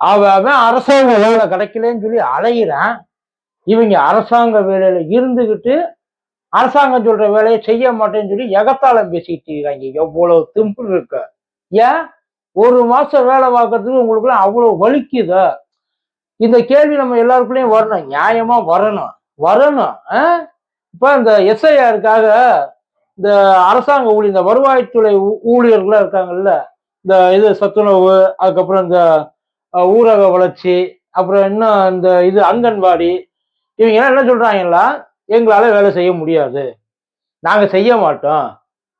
அவன் அரசாங்க வேலை கிடைக்கலன்னு சொல்லி அலையிறான். இவங்க அரசாங்க வேலையில இருந்துகிட்டு அரசாங்கம் சொல்ற வேலையை செய்ய மாட்டேன்னு சொல்லி எகத்தாளம் பேசிட்டு இருக்காங்க எவ்வளவு திம்பு இருக்கு. ஏன்? ஒரு மாசம் வேலை பார்க்கறதுக்கு உங்களுக்குலாம் அவ்வளவு வலிக்குதா. இந்த கேள்வி நம்ம எல்லாருக்குள்ளயும் வரணும். நியாயமா வரணும். வரணும். ஆ? இப்ப இந்த எஸ்ஐஆருக்காக இந்த அரசாங்க ஊழியர் இந்த வருவாய்த்துறை ஊழியர்களா இருக்காங்கல்ல இந்த இது சத்துணவு அதுக்கப்புறம் இந்த ஊரக வளர்ச்சி அப்புறம் இன்னும் இந்த இது அங்கன்வாடி இவங்க என்ன சொல்கிறாங்களா எங்களால வேலை செய்ய முடியாது. நாங்க செய்ய மாட்டோம்.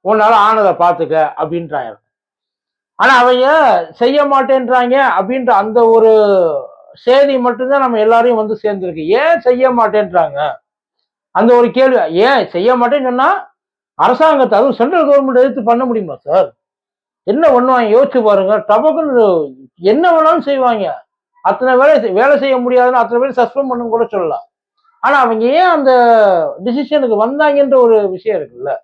உன்னால ஆனதை பார்த்துக்க அப்படின்றாங்க. ஆனா அவங்க செய்ய மாட்டேன்றாங்க அப்படின்ற அந்த ஒரு செய்தி மட்டும்தான் நம்ம எல்லாரையும் வந்து சேர்ந்துருக்கு. ஏன் செய்ய மாட்டேன்றாங்க? அந்த ஒரு கேள்வி ஏன் செய்ய மாட்டேன்னு அரசாங்கத்தை அதுவும் சென்ட்ரல் கவர்மெண்ட் எதிர்த்து பண்ண முடியுமா சார்? என்ன பண்ணுவாங்க? யோசிச்சு பாருங்க டபக்குன்னு என்ன வேணாலும் செய்வாங்க. அத்தனை வேலை செய்- வேலை செய்ய முடியாதுன்னு அத்தனை பேர் சஸ்பெண்ட் பண்ணு கூட சொல்லலாம். ஆனா அவங்க ஏன் அந்த டிசிஷனுக்கு வந்தாங்கன்ற ஒரு விஷயம் இருக்குல்ல?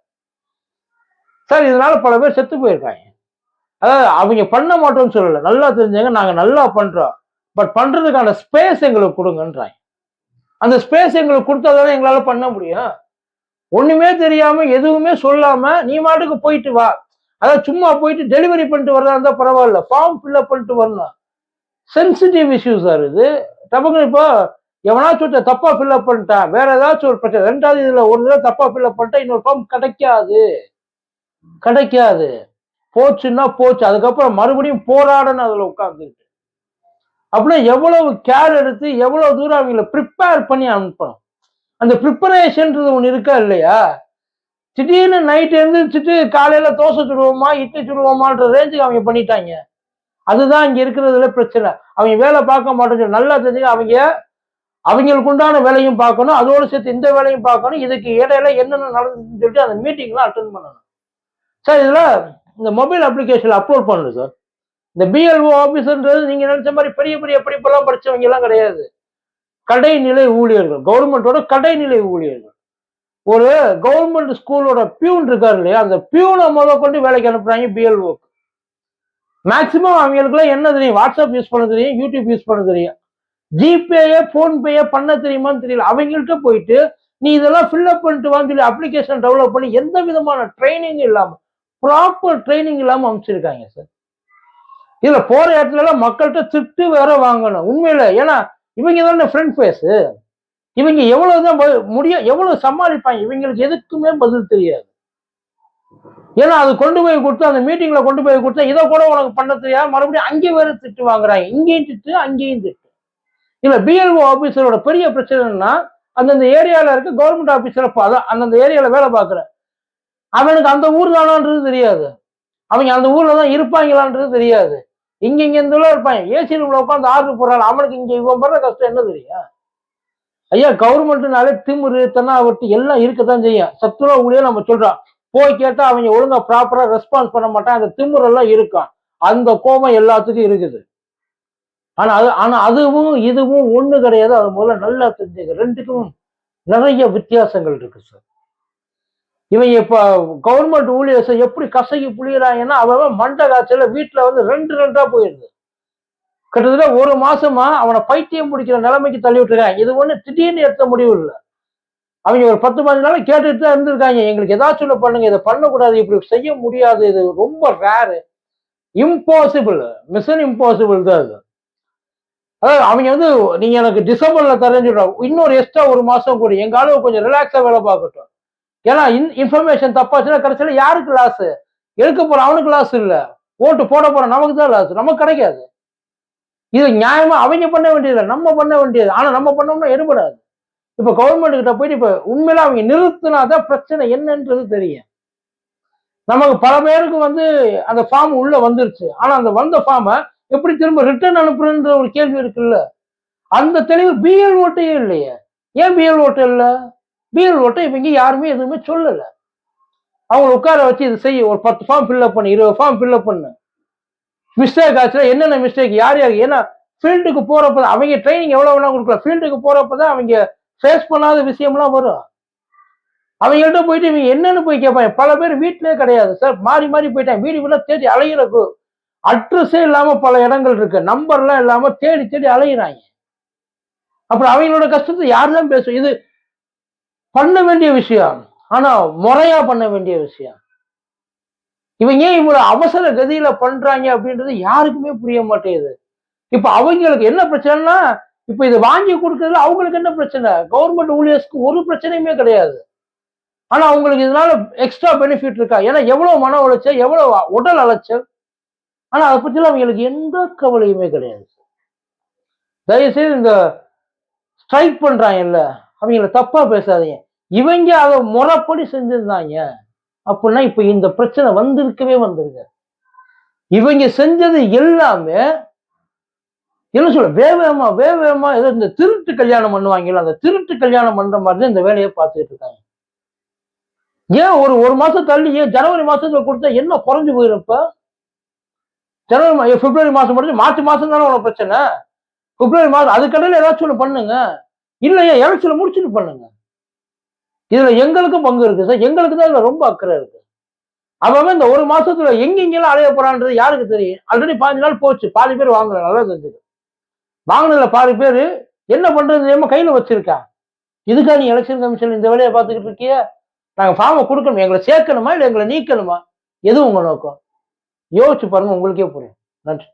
சார் இதனால பல பேர் செத்து போயிருக்காங்க. அதாவது அவங்க பண்ண மாட்டோம்னு சொல்லல. நல்லா தெரிஞ்சாங்க நாங்க நல்லா பண்றோம். பட் பண்றதுக்கான ஸ்பேஸ் எங்களுக்கு கொடுங்கன்றாங்க. அந்த ஸ்பேஸ் எங்களுக்கு கொடுத்தாதான் எங்களால பண்ண முடியும். ஒண்ணுமே தெரியாம எதுவுமே சொல்லாம நீ மாட்டுக்கு போயிட்டு வா. அதாவது சும்மா போயிட்டு டெலிவரி பண்ணிட்டு வரதா இருந்தால் பரவாயில்ல. ஃபார்ம் ஃபில்அப் பண்ணிட்டு வரணும். சென்சிட்டிவ் இஷ்யூ சார் இது. டபக்குன்னு இப்போ எவனாச்சும் ஒருத்தன் தப்பா ஃபில்அப் பண்ணிட்டான் வேற ஏதாச்சும் ஒரு பிரச்சனை. ரெண்டாவது இதுல ஒரு தடவை தப்பா ஃபில்அப் பண்ணிட்டா இன்னொரு ஃபார்ம் கிடைக்காது. கிடைக்காது. போச்சுன்னா போச்சு. அதுக்கப்புறம் மறுபடியும் போராடணும் அதுல உட்காந்துக்கிட்டு அப்படின்னா எவ்வளவு கேர் எடுத்து எவ்வளவு தூரம் அவங்கள ப்ரிப்பேர் பண்ணி அனுப்பணும். அந்த ப்ரிப்பரேஷன்ன்றது ஒன்று இருக்கா இல்லையா? திடீர்னு நைட் எழுந்திரிச்சிட்டு காலையில தோசை சுடுவோமா இட்லி சுடுவோமான்ற ரேஞ்சுக்கு அவங்க பண்ணிட்டாங்க. அதுதான் இங்க இருக்கிறதுல பிரச்சனை. அவங்க வேலை பார்க்க மாட்டேங்க நல்லா தெரிஞ்சுக்க அவங்க அவங்களுக்கு உண்டான வேலையும் பார்க்கணும். அதோடு சேர்த்து இந்த வேலையும் பார்க்கணும். இதுக்கு இடையில என்னென்ன நடந்துச்சுன்னு சொல்லிட்டு அந்த மீட்டிங்லாம் அட்டன் பண்ணணும். சார் இதுல இந்த மொபைல் அப்ளிகேஷன் அப்லோட் பண்ணல சார் இந்த பிஎல்ஓ ஆஃபீஸர்ன்றது நீங்க நினைச்ச மாதிரி பெரிய பெரிய படிப்பெல்லாம் படிச்சவங்க எல்லாம் கிடையாது. கடைநிலை ஊழியர்கள். கவர்மெண்டோட கடைநிலை ஊழியர்கள். ஒரு கவர்மெண்ட் ஸ்கூலோட பியூன் இருக்காரு இல்லையா? அந்த பியூனை முத கொண்டு வேலைக்கு அனுப்புறாங்க பிஎல்ஓக்கு மேக்சிமம் அவங்களுக்குலாம் என்ன தெரியும்? வாட்ஸ்அப் யூஸ் பண்ண தெரியும் யூடியூப் யூஸ் பண்ண தெரியும். ஜிபேயே ஃபோன்பேயே பண்ண தெரியுமான்னு தெரியல. அவங்கள்ட்ட போயிட்டு நீ இதெல்லாம் ஃபில்அப் பண்ணிட்டு வான்னு சொல்லி அப்ளிகேஷன் டெவலப் பண்ணி எந்த விதமான ட்ரைனிங் இல்லாமல் ப்ராப்பர் ட்ரைனிங் இல்லாமல் அமைச்சிருக்காங்க சார் இதில் போகிற இடத்துல மக்கள்கிட்ட திட்டு வேற வாங்கணும். உண்மையில ஏன்னா இவங்க தானே ஃப்ரண்ட் ஃபேஸ் இவங்க எவ்வளவுதான் ப- முடிய எவ்வளவு சமாளிப்பாங்க? இவங்களுக்கு எதுக்குமே பதில் தெரியாது. ஏன்னா அது கொண்டு போய் கொடுத்து அந்த மீட்டிங்ல கொண்டு போய் கொடுத்தா இதை கூட உனக்கு பண்ண தெரியாது. மறுபடியும் அங்கே வேற திட்டு வாங்குறாங்க. இங்கேயும் திட்டு அங்கேயும் திட்டு. இல்ல பிஎல்ஓ ஆபீசரோட பெரிய பிரச்சனைனா அந்தந்த ஏரியால இருக்க கவர்மெண்ட் ஆபீசர் அதான் அந்தந்த ஏரியால வேலை பார்க்குற. அவனுக்கு அந்த ஊர் தானான்றது தெரியாது. அவங்க அந்த ஊர்ல தான் இருப்பாங்களான்றது தெரியாது. இங்க இங்க இந்த இருப்பாங்க. ஏசி ரூம்ல உட்காந்து ஆர்டர் போடுறாங்க அவனுக்கு இங்க இவன் படுற கஷ்டம் என்ன தெரியும்? ஐயா கவர்மெண்ட்னாலே திமுரு தென்னாவட்டு எல்லாம் இருக்கத்தான் செய்யும். சத்துணவு ஊழியர் நம்ம சொல்றோம் போய் கேட்டா அவங்க ஒழுங்கா ப்ராப்பரா ரெஸ்பான்ஸ் பண்ண மாட்டான். அந்த திமுரு எல்லாம் இருக்கும். அந்த கோபம் எல்லாத்துக்கும் இருக்குது. ஆனா அது ஆனா அதுவும் இதுவும் ஒண்ணு கிடையாது. அது முதல்ல நல்லா தெரிஞ்சுக்க. ரெண்டுக்கும் நிறைய வித்தியாசங்கள் இருக்கு சார் இவன் இப்ப கவர்மெண்ட் ஊழியர்ஸை எப்படி கசகி புளியறாங்கன்னா அவன் மண்ட காய்ச்சல வீட்டுல வந்து ரெண்டு ரெண்டா போயிருது. கிட்டத்தட்ட ஒரு மாசமா அவனை பைத்தியம் பிடிக்கிற நிலைமைக்கு தள்ளி விட்டுருக்காங்க இது ஒண்ணு திடீர்னு எடுத்த முடிவு இல்லை. அவங்க ஒரு பத்து பதினஞ்சு நாள் கேட்டுட்டு தான் இருந்திருக்காங்க. எங்களுக்கு ஏதாச்சும் சொல்ல பண்ணுங்க இதை பண்ணக்கூடாது இப்படி செய்ய முடியாது. இது ரொம்ப ரேரு இம்பாசிபிள் மிஷன் இம்பாசிபிள் தான் இது. அதாவது அவங்க வந்து நீங்க எனக்கு டிசம்பர்ல தரேன்னு சொல்றாங்க இன்னொரு எக்ஸ்ட்ரா ஒரு மாசம் கூட எங்க அளவு கொஞ்சம் ரிலாக்ஸா வேலை பார்க்கட்டும். ஏன்னா இன்ஃபர்மேஷன் தப்பாச்சுன்னா கடைசியில யாருக்கு லாஸ் எடுக்க போற அவனுக்கு லாஸ் இல்லை. ஓட்டு போட போற நமக்கு தான் லாஸ் நமக்கு கிடைக்காது. இது நியாயமா அவங்க பண்ண வேண்டியது நம்ம பண்ண வேண்டியது. ஆனா நம்ம பண்ணோம்னா எடுபடாது இப்ப கவர்மெண்ட் கிட்ட போயிட்டு இப்ப உண்மையில அவங்க நிறுத்தினாதான் பிரச்சனை என்னன்றது தெரியும். நமக்கு பல பேருக்கு வந்து அந்த ஃபார்ம் உள்ள வந்துருச்சு. ஆனா அந்த வந்த ஃபார்மை எப்படி திரும்ப ரிட்டர்ன் அனுப்புறன்ற ஒரு கேள்வி இருக்குல்ல. அந்த தெளிவு பிஎல் ஓட்டையே இல்லையே. ஏன் பிஎல் ஓட்டு இல்ல? பிஎல் ஓட்டை இவங்க யாருமே எதுவுமே சொல்லலை. அவங்களை உட்கார வச்சு இது செய்ய ஒரு பத்து ஃபார்ம் ஃபில்அப் பண்ணு இருபது ஃபார்ம் ஃபில்அப் பண்ணு. மிஸ்டேக் ஆச்சுன்னா என்னென்ன மிஸ்டேக் யார் யார்? ஏன்னா ஃபீல்டுக்கு போறப்ப அவங்க ட்ரைனிங் எவ்வளோ வேணா கொடுக்கலாம் ஃபீல்டுக்கு போறப்பதான் அவங்க ஃபேஸ் பண்ணாத விஷயம்லாம் வரும். அவங்கள்ட்ட போயிட்டு இவங்க என்னன்னு போய் கேட்பாங்க பல பேர் வீட்டிலே கிடையாது சார் மாறி மாறி போயிட்டாங்க. வீடு வீடா தேடி அலையிறக்கு. அட்ரஸே இல்லாம பல இடங்கள் இருக்கு. நம்பர்லாம் இல்லாம தேடி தேடி அலையிறாங்க. அப்புறம் அவங்களோட கஷ்டத்தை யார் தான் பேசும்? இது பண்ண வேண்டிய விஷயம். ஆனா முறையா பண்ண வேண்டிய விஷயம். இவங்க ஏன் இவ்வளவு அவசர கதியில பண்றாங்க அப்படின்றது யாருக்குமே புரிய மாட்டேங்குது. இப்ப அவங்களுக்கு என்ன பிரச்சனைனா இப்ப இது வாங்கி கொடுக்கறதுல அவங்களுக்கு என்ன பிரச்சனை? கவர்மெண்ட் ஊழியர்ஸ்க்கு ஒரு பிரச்சனையுமே கிடையாது. ஆனா அவங்களுக்கு இதனால எக்ஸ்ட்ரா பெனிஃபிட் இருக்கா? ஏன்னா எவ்வளவு மன உளைச்சல் எவ்வளவு உடல் அலைச்சல். ஆனா அதை பத்திலாம் அவங்களுக்கு எந்த கவலையுமே கிடையாது. தயவுசெய்து இந்த ஸ்ட்ரைக் பண்றாங்கல்ல அவங்கள தப்பா பேசாதீங்க. இவங்க அதை முறைப்படி செஞ்சிருந்தாங்க. அப்படின்னா இப்ப இந்த பிரச்சனை வந்திருக்கவே வந்துருங்க இவங்க செஞ்சது எல்லாமே என்ன சொல்ல வேவேமா வேவேமா ஏதோ இந்த திருட்டு கல்யாணம் பண்ணுவாங்கல்ல அந்த திருட்டு கல்யாணம் பண்ற மாதிரி தான் இந்த வேலையை பார்த்துட்டு இருக்காங்க. ஏன் ஒரு ஒரு மாசம் தள்ளி ஏன் ஜனவரி மாசத்துல கொடுத்தா என்ன குறைஞ்சு போயிருப்ப? ஜனவரி மா- பிப்ரவரி மாசம் முடிஞ்சு மார்ச் மாசம் தானே உனக்கு பிரச்சனை? பிப்ரவரி மாதம் அதுக்கடையில ஏதாச்சும் ஒன்று பண்ணுங்க. இல்லையா எலெக்ஷன் முடிச்சுட்டு பண்ணுங்க. இதுல எங்களுக்கும் பங்கு இருக்கு சார். எங்களுக்கு தான் இதுல ரொம்ப அக்கறை இருக்கு. அவன் இந்த ஒரு மாசத்துல எங்கெங்கெல்லாம் அலைய போறான்றது யாருக்கு தெரியும்? ஆல்ரெடி பாஞ்சு நாள் போச்சு. பாதி பேர் வாங்குறாங்க. நல்லா தெரிஞ்சுது வாங்கினதுல பாதி பேர் என்ன பண்றது தெரியாம கையில வச்சிருக்கா இதுக்கா நீ எலெக்ஷன் கமிஷன் இந்த வேலையை பார்த்துக்கிட்டு இருக்கிய? நாங்க ஃபார்மை கொடுக்கணும்? எங்களை சேர்க்கணுமா? இல்லை எங்களை நீக்கணுமா? எது உங்க நோக்கம்? யோசிச்சு பாருங்க. உங்களுக்கே புரியும். நன்றி.